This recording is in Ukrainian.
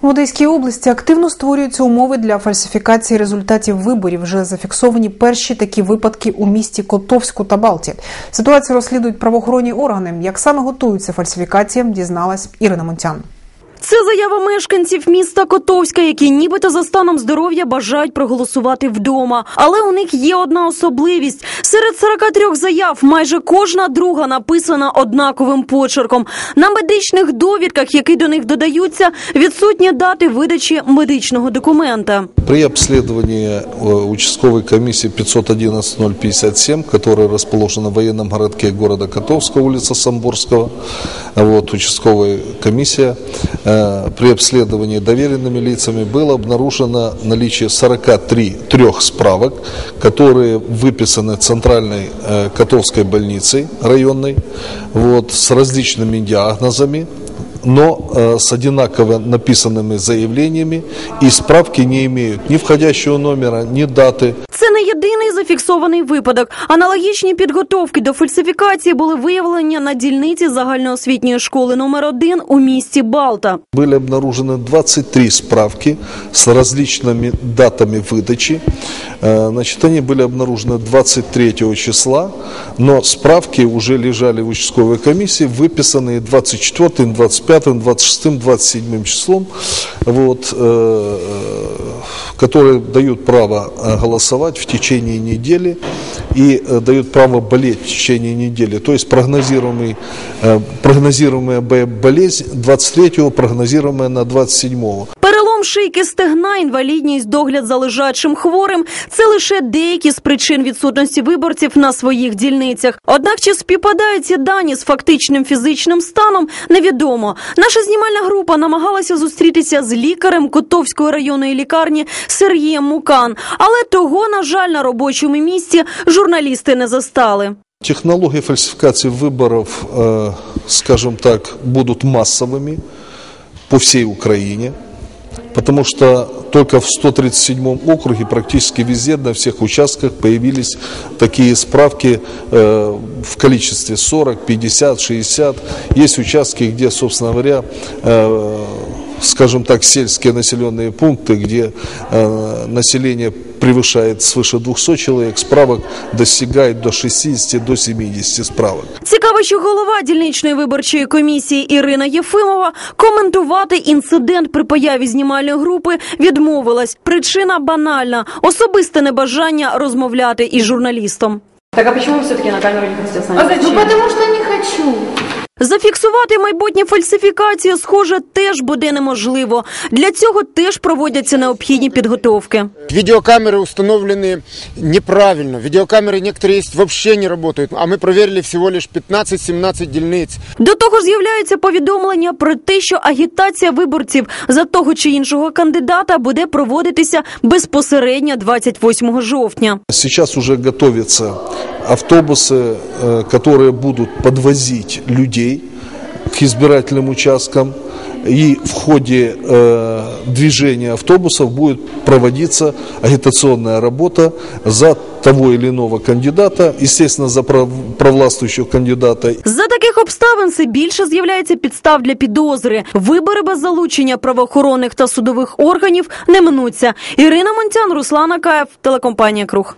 В Одеській області активно створюються умови для фальсифікації результатів виборів. Вже зафіксовані перші такі випадки у місті Котовську та Балті. Ситуацію розслідують правоохоронні органи. Як саме готуються фальсифікаціям, дізналась Ірина Монтян. Це заява мешканців міста Котовська, які нібито за станом здоров'я бажають проголосувати вдома. Але у них є одна особливість: серед 43 заяв майже кожна друга написана однаковим почерком. На медичних довідках, які до них додаються, відсутні дати видачі медичного документа. При обследовании э, участковой комиссии 511-057, которая расположена в военном городке города Котовска, улица Самборского, вот, участковая комиссия, э, при обследовании доверенными лицами было обнаружено наличие 43 трех справок, которые выписаны Центральной э, Котовской больницей районной, вот, с различными диагнозами, но э, с одинаково написанными заявлениями и справки не имеют ни входящего номера, ни даты. Це не єдиний зафіксований випадок. Аналогічні підготовки до фальсифікації були виявлені на дільниці загальноосвітньої школи номер 1 у місті Балта. Были обнаружены 23 справки с различными датами выдачи. Э, Значит, они были обнаружены 23 числа, но справки уже лежали в участковой комиссии, выписанные 24, 25, 26, 27 числом, вот, э, которые дают право э, голосовать в течение недели и э, дают право болеть в течение недели. То есть прогнозируемый, э, прогнозируемая бо- болезнь 23-го, прогнозируемая на 27-го. Перелом шийки стегна, інвалідність, догляд за лежачим хворим це лише деякі з причин відсутності виборців на своїх дільницях. Однак чи співпадають ці дані з фактичним фізичним станом, невідомо. Наша знімальна група намагалася зустрітися з лікарем Котовської районної лікарні Сергієм Мукан, але того, на жаль, на робочому місці журналісти не застали. Технологии фальсификации выборов, э, скажем так, будут массовыми по всей Украине, Потому что только в 137 округе практически везде, на всех участках появились такие справки э, в количестве 40, 50, 60. Есть участки, где, собственно говоря, э, скажем так, сельские населенные пункты, где э, население превышает свыше 200 человек, справок достигает до 60, до 70 справок. Цікаво, що голова дільничної виборчої комісії Ірина Єфимова коментувати інцидент при появі знімальної групи відмовилась. Причина банальна особисте небажання розмовляти із журналістом. Так а почему вы все-таки на камеру не хотите с нами? А зачем? Ну потому что не хочу. Зафіксувати майбутні фальсифікації, схоже, теж буде неможливо. Для цього теж проводяться необхідні підготовки. Видеокамеры установлены неправильно. Видеокамеры некоторые есть вообще не работают. А мы проверили всего лишь 15-17 дельниц. До того ж з'являються повідомлення про те, що агітація виборців за того чи іншого кандидата буде проводитися безпосередньо 28 жовтня. Сейчас уже готовятся автобусы, э, которые будут подвозить людей к избирательным участкам. И в ходе э, движения автобусов будет проводиться агитационная работа за того или иного кандидата, естественно, за прав- провластвующего кандидата. За таких обставин все більше з'являється підстав для підозри. Вибори без залучення правоохоронних та судових органів не минуться. Ірина Монтян, Руслан Акаєв, телекомпанія Круг.